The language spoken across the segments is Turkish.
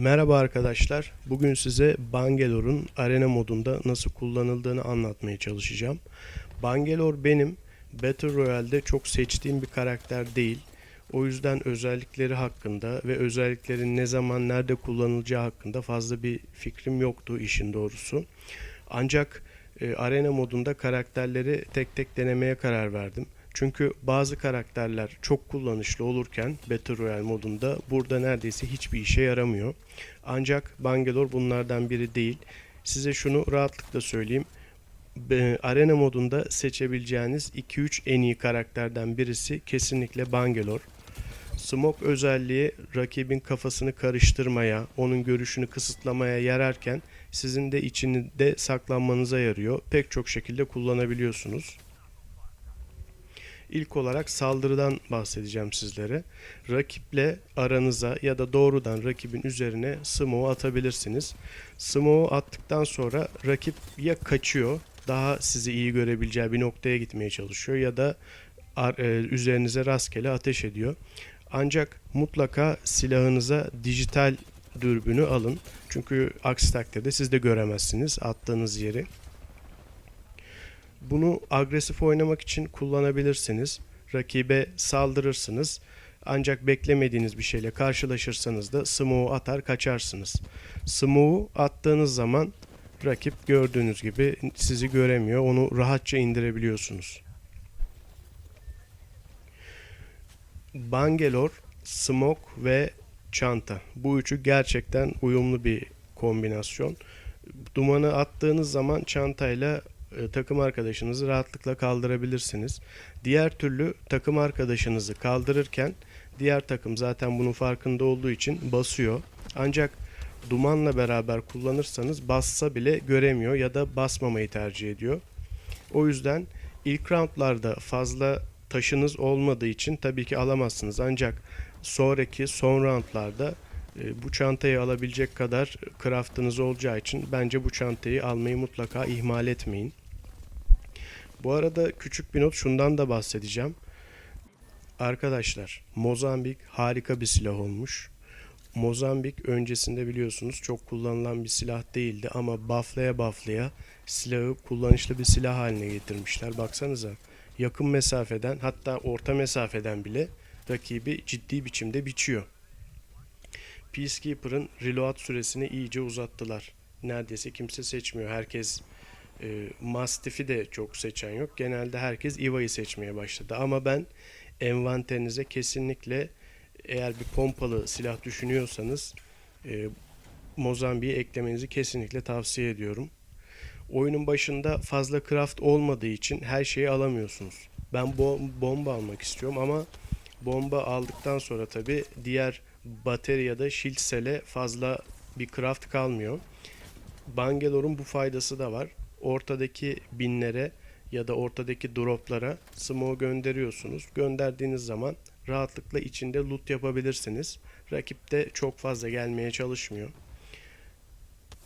Merhaba arkadaşlar. Bugün size Bangalore arena modunda nasıl kullanıldığını anlatmaya çalışacağım. Bangalore benim Battle Royale'de çok seçtiğim bir karakter değil. O yüzden özellikleri hakkında ve özelliklerin ne zaman nerede kullanılacağı hakkında fazla bir fikrim yoktu işin doğrusu. Ancak e, arena modunda karakterleri tek tek denemeye karar verdim. Çünkü bazı karakterler çok kullanışlı olurken Battle Royale modunda burada neredeyse hiçbir işe yaramıyor. Ancak Bangalore bunlardan biri değil. Size şunu rahatlıkla söyleyeyim. Arena modunda seçebileceğiniz 2-3 en iyi karakterden birisi kesinlikle Bangalore. Smoke özelliği rakibin kafasını karıştırmaya, onun görüşünü kısıtlamaya yararken sizin de içinde saklanmanıza yarıyor. Pek çok şekilde kullanabiliyorsunuz. İlk olarak saldırıdan bahsedeceğim sizlere. Rakiple aranıza ya da doğrudan rakibin üzerine smoke atabilirsiniz. Smoke attıktan sonra rakip ya kaçıyor, daha sizi iyi görebileceği bir noktaya gitmeye çalışıyor ya da e, üzerinize rastgele ateş ediyor. Ancak mutlaka silahınıza dijital dürbünü alın. Çünkü aksi takdirde siz de göremezsiniz attığınız yeri. Bunu agresif oynamak için kullanabilirsiniz. Rakibe saldırırsınız. Ancak beklemediğiniz bir şeyle karşılaşırsanız da smoke'u atar kaçarsınız. Smoke'u attığınız zaman rakip gördüğünüz gibi sizi göremiyor. Onu rahatça indirebiliyorsunuz. Bangalore, Smoke ve Çanta. Bu üçü gerçekten uyumlu bir kombinasyon. Dumanı attığınız zaman çantayla e, takım arkadaşınızı rahatlıkla kaldırabilirsiniz. Diğer türlü takım arkadaşınızı kaldırırken diğer takım zaten bunun farkında olduğu için basıyor. Ancak dumanla beraber kullanırsanız bassa bile göremiyor ya da basmamayı tercih ediyor. O yüzden ilk roundlarda fazla taşınız olmadığı için tabii ki alamazsınız. Ancak sonraki son roundlarda bu çantayı alabilecek kadar craftınız olacağı için bence bu çantayı almayı mutlaka ihmal etmeyin. Bu arada küçük bir not şundan da bahsedeceğim. Arkadaşlar Mozambik harika bir silah olmuş. Mozambik öncesinde biliyorsunuz çok kullanılan bir silah değildi ama bufflaya bufflaya silahı kullanışlı bir silah haline getirmişler. Baksanıza yakın mesafeden hatta orta mesafeden bile rakibi ciddi biçimde biçiyor. Peacekeeper'ın reload süresini iyice uzattılar. Neredeyse kimse seçmiyor. Herkes e, Mastiff'i de çok seçen yok. Genelde herkes Iva'yı seçmeye başladı. Ama ben envanterinize kesinlikle eğer bir pompalı silah düşünüyorsanız e, Mozambik'i eklemenizi kesinlikle tavsiye ediyorum. Oyunun başında fazla craft olmadığı için her şeyi alamıyorsunuz. Ben bo- bomba almak istiyorum ama bomba aldıktan sonra tabi diğer bateri ya da shield cell'e fazla bir craft kalmıyor. Bangalore'un bu faydası da var. Ortadaki binlere ya da ortadaki droplara smoke gönderiyorsunuz. Gönderdiğiniz zaman rahatlıkla içinde loot yapabilirsiniz. Rakip de çok fazla gelmeye çalışmıyor.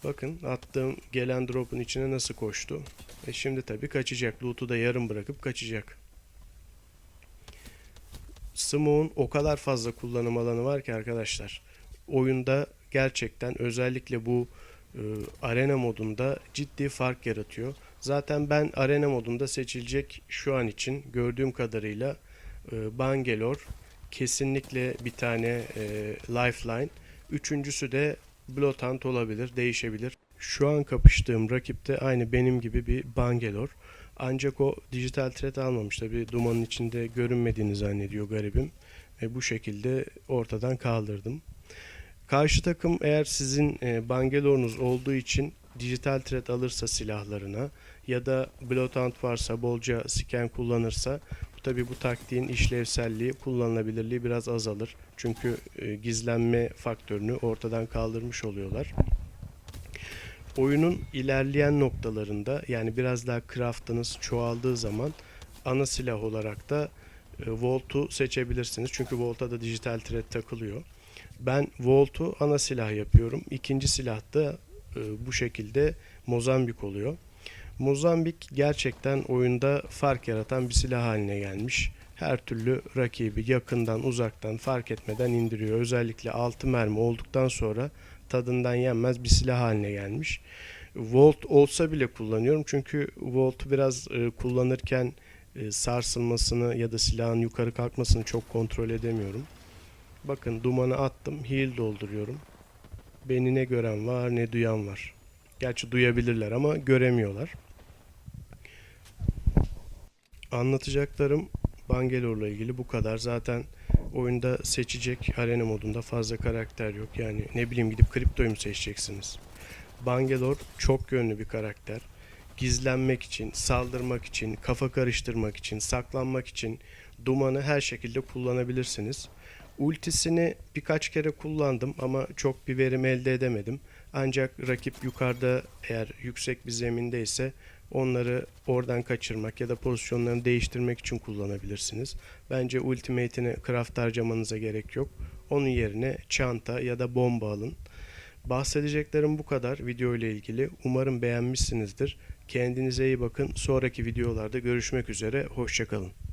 Bakın attığım gelen drop'un içine nasıl koştu. E şimdi tabii kaçacak. Loot'u da yarım bırakıp kaçacak. Smoke'un o kadar fazla kullanım alanı var ki arkadaşlar. Oyunda gerçekten özellikle bu e, arena modunda ciddi fark yaratıyor. Zaten ben arena modunda seçilecek şu an için gördüğüm kadarıyla e, Bangalore kesinlikle bir tane e, Lifeline. Üçüncüsü de Bloodhound olabilir, değişebilir. Şu an kapıştığım rakip de aynı benim gibi bir Bangalore. Ancak o dijital threat almamış. Tabi dumanın içinde görünmediğini zannediyor garibim. Ve bu şekilde ortadan kaldırdım. Karşı takım eğer sizin e, olduğu için dijital threat alırsa silahlarına ya da Bloodhound varsa bolca scan kullanırsa tabi bu taktiğin işlevselliği, kullanılabilirliği biraz azalır. Çünkü e, gizlenme faktörünü ortadan kaldırmış oluyorlar. Oyunun ilerleyen noktalarında yani biraz daha craftınız çoğaldığı zaman ana silah olarak da e, Volt'u seçebilirsiniz. Çünkü Volt'a da dijital thread takılıyor. Ben Volt'u ana silah yapıyorum. İkinci silah da e, bu şekilde Mozambik oluyor. Mozambik gerçekten oyunda fark yaratan bir silah haline gelmiş. Her türlü rakibi yakından uzaktan fark etmeden indiriyor. Özellikle 6 mermi olduktan sonra tadından yenmez bir silah haline gelmiş. Volt olsa bile kullanıyorum çünkü Volt'u biraz e, kullanırken e, sarsılmasını ya da silahın yukarı kalkmasını çok kontrol edemiyorum. Bakın dumanı attım, heal dolduruyorum. Beni ne gören var ne duyan var. Gerçi duyabilirler ama göremiyorlar. Anlatacaklarım Bangalor'la ilgili bu kadar. Zaten oyunda seçecek arena modunda fazla karakter yok. Yani ne bileyim gidip kriptoyu mu seçeceksiniz? Bangalore çok yönlü bir karakter. Gizlenmek için, saldırmak için, kafa karıştırmak için, saklanmak için dumanı her şekilde kullanabilirsiniz. Ultisini birkaç kere kullandım ama çok bir verim elde edemedim. Ancak rakip yukarıda eğer yüksek bir zemindeyse onları oradan kaçırmak ya da pozisyonlarını değiştirmek için kullanabilirsiniz. Bence ultimate'ini craft harcamanıza gerek yok. Onun yerine çanta ya da bomba alın. Bahsedeceklerim bu kadar video ile ilgili. Umarım beğenmişsinizdir. Kendinize iyi bakın. Sonraki videolarda görüşmek üzere. Hoşçakalın.